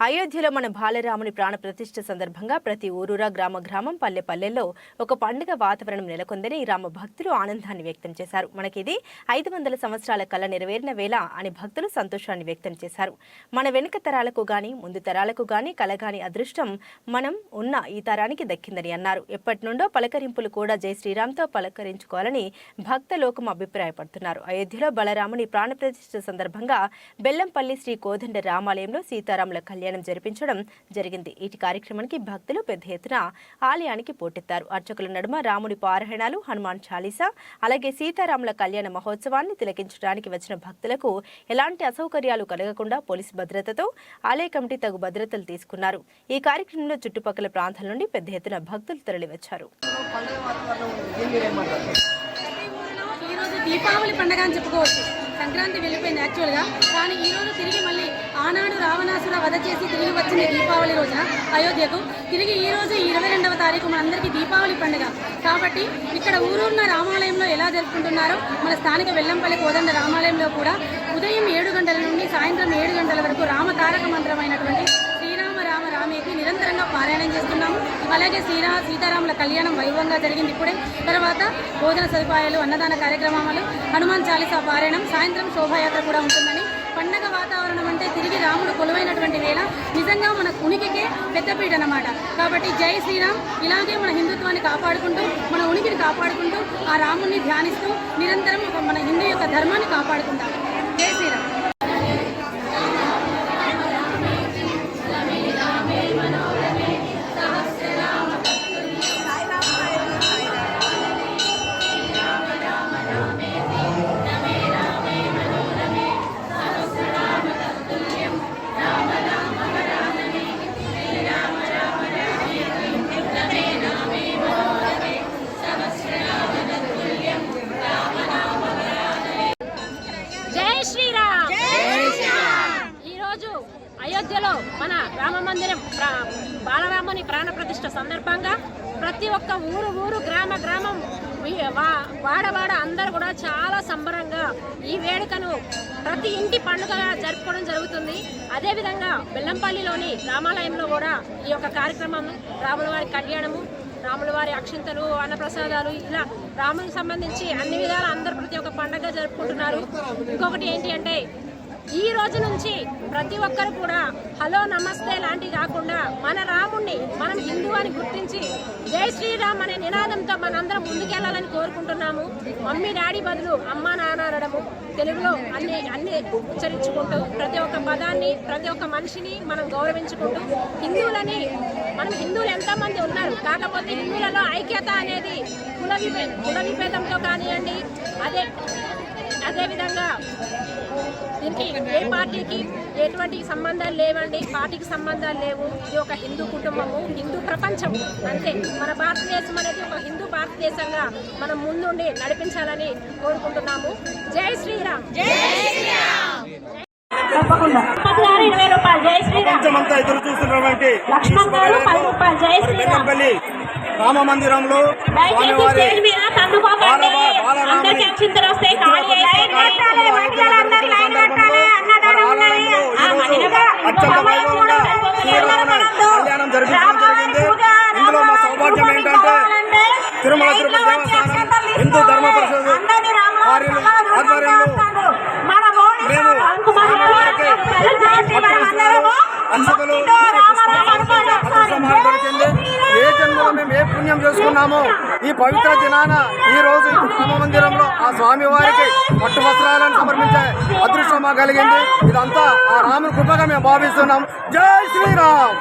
అయోధ్యలో మన బాలరాముని ప్రాణ ప్రతిష్ఠ సందర్భంగా ప్రతి ఊరూరా గ్రామ గ్రామం పల్లె పల్లెల్లో ఒక పండుగ వాతావరణం నెలకొందని రామ భక్తులు ఆనందాన్ని వ్యక్తం చేశారు. మనకిది ఐదు వందల సంవత్సరాల కళ నెరవేరిన వేళ అని భక్తులు సంతోషాన్ని వ్యక్తం చేశారు. మన వెనుక తరాలకు గాని ముందు తరాలకు గాని కలగాని అదృష్టం మనం ఉన్న ఈ తరానికి దక్కిందని అన్నారు. ఎప్పటి నుండో పలకరింపులు కూడా జై శ్రీరామ్తో పలకరించుకోవాలని భక్త లోకం అభిప్రాయపడుతున్నారు. అయోధ్యలో బలరాముని ప్రాణప్రతిష్ఠ సందర్భంగా బెల్లంపల్లి శ్రీ కోదండ రామాలయంలో సీతారాముల కళ్యాణం కళ్యాణం జరిపించడం జరిగింది. ఇటు కార్యక్రమానికి భక్తులు పెద్ద ఎత్తున ఆలయానికి పోటెత్తారు. అర్చకుల నడుమ రాముడి పారాయణాలు హనుమాన్ చాలీసా అలాగే సీతారాముల కళ్యాణ మహోత్సవాన్ని తిలకించడానికి వచ్చిన భక్తులకు ఎలాంటి అసౌకర్యాలు కలగకుండా పోలీసు భద్రతతో ఆలయ కమిటీ తగు భద్రతలు తీసుకున్నారు. ఈ కార్యక్రమంలో చుట్టుపక్కల ప్రాంతాల నుండి పెద్ద ఎత్తున భక్తులు తరలివచ్చారు. దీపావళి పండుగ అని చెప్పుకోవచ్చు. సంక్రాంతి వెళ్ళిపోయింది యాక్చువల్గా కానీ ఈరోజు తిరిగి మళ్ళీ ఆనాడు రావణాసుర వధ చేసి తిరిగి వచ్చిన దీపావళి రోజున అయోధ్యకు తిరిగి ఈ రోజు ఇరవై రెండవ తారీఖు మనందరికీ దీపావళి పండుగ. కాబట్టి ఇక్కడ ఊరున్న రామాలయంలో ఎలా జరుపుకుంటున్నారో మన స్థానిక వెల్లంపల్లి కోదండ రామాలయంలో కూడా ఉదయం ఏడు గంటల నుండి సాయంత్రం ఏడు గంటల వరకు రామతారక మంత్రమైనటువంటి అనేది నిరంతరంగా పారాయణం చేస్తున్నాము. అలాగే శ్రీరా సీతారాముల కళ్యాణం వైభవంగా జరిగింది ఇప్పుడే. తర్వాత భోజన సదుపాయాలు అన్నదాన కార్యక్రమాలు హనుమాన్ చాలీసా పారాయణం సాయంత్రం శోభాయాత్ర కూడా ఉంటుందని. పండగ వాతావరణం అంటే తిరిగి రాముడు కొలువైనటువంటి వేళ నిజంగా మన ఉనికికే పెద్దపీట అనమాట కాబట్టి జై శ్రీరామ్. ఇలాగే మన హిందుత్వాన్ని కాపాడుకుంటూ మన ఉనికిని కాపాడుకుంటూ ఆ రాముని ధ్యానిస్తూ నిరంతరం ఒక మన హిందూ యొక్క ధర్మాన్ని కాపాడుకుంటాం మన రామ మందిరం బాలరాముని ప్రాణ ప్రతిష్ట సందర్భంగా ప్రతి ఒక్క ఊరు ఊరు గ్రామ గ్రామం వా- వాడవాడ అందరూ కూడా చాలా సంబరంగా ఈ వేడుకను ప్రతి ఇంటి పండుగగా జరుపుకోవడం జరుగుతుంది. అదేవిధంగా బెల్లంపల్లిలోని రామాలయంలో కూడా ఈ యొక్క కార్యక్రమం రాముల వారి కళ్యాణము రాముల వారి అక్షింతలు అన్నప్రసాదాలు ఇలా రామునికి సంబంధించి అన్ని విధాలు అందరు ప్రతి ఒక్క పండగ జరుపుకుంటున్నారు. ఇంకొకటి ఏంటి అంటే ఈ రోజు నుంచి ప్రతి ఒక్కరు కూడా హలో నమస్తే లాంటివి కాకుండా మన రాముణ్ణి మనం హిందూ అని గుర్తించి జై శ్రీరామ్ అనే నినాదంతో మనందరం ముందుకెళ్ళాలని కోరుకుంటున్నాము. మమ్మీ డాడీ బదులు అమ్మ నాన్న అనడము తెలుగులో అన్ని అన్ని ఉచ్చరించుకుంటూ ప్రతి ఒక్క పదాన్ని ప్రతి ఒక్క మనిషిని మనం గౌరవించుకుంటూ హిందువులని మనం హిందువులు ఎంతమంది ఉన్నారు? కాకపోతే హిందువులలో ఐక్యత అనేది కుల విభే కుల విభేదంతో కానివ్వండి అదే అదేవిధంగా దీనికి ఏ పార్టీకి ఎటువంటి సంబంధాలు లేవండి పార్టీకి సంబంధాలు లేవు. ఇది ఒక హిందూ కుటుంబము హిందూ ప్రపంచం అంతే. మన భారతదేశం అనేది ఒక హిందూ భారతదేశంగా మనం ముందుండి నడిపించాలని కోరుకుంటున్నాము. జై శ్రీరామ్. తప్పకుండా. గారు ఇరవై రూపాయలు. జై శ్రీరామ్. ఎదురు చూస్తున్నటువంటి లక్ష్మణ్ రామ మందిరంలో దయచేసి తిరుమల తిరుపతి దేవస్థానం హిందూ ధర్మ పరిషత్ వారి ఆధ్వర్యంలో మేము స్వామివారికి అర్చకులు పుష్పమాల దొరికింది. ఏ జన్మలో మేము ఏ పుణ్యం చేసుకున్నామో ఈ పవిత్ర దినాన ఈ రోజు ఈ రామ మందిరంలో ఆ స్వామి వారికి పట్టు వస్త్రాలను సమర్పించే అదృష్టం మాకు కలిగింది. ఇదంతా ఆ రాముని కృపగా మేము భావిస్తున్నాం. జై శ్రీరామ్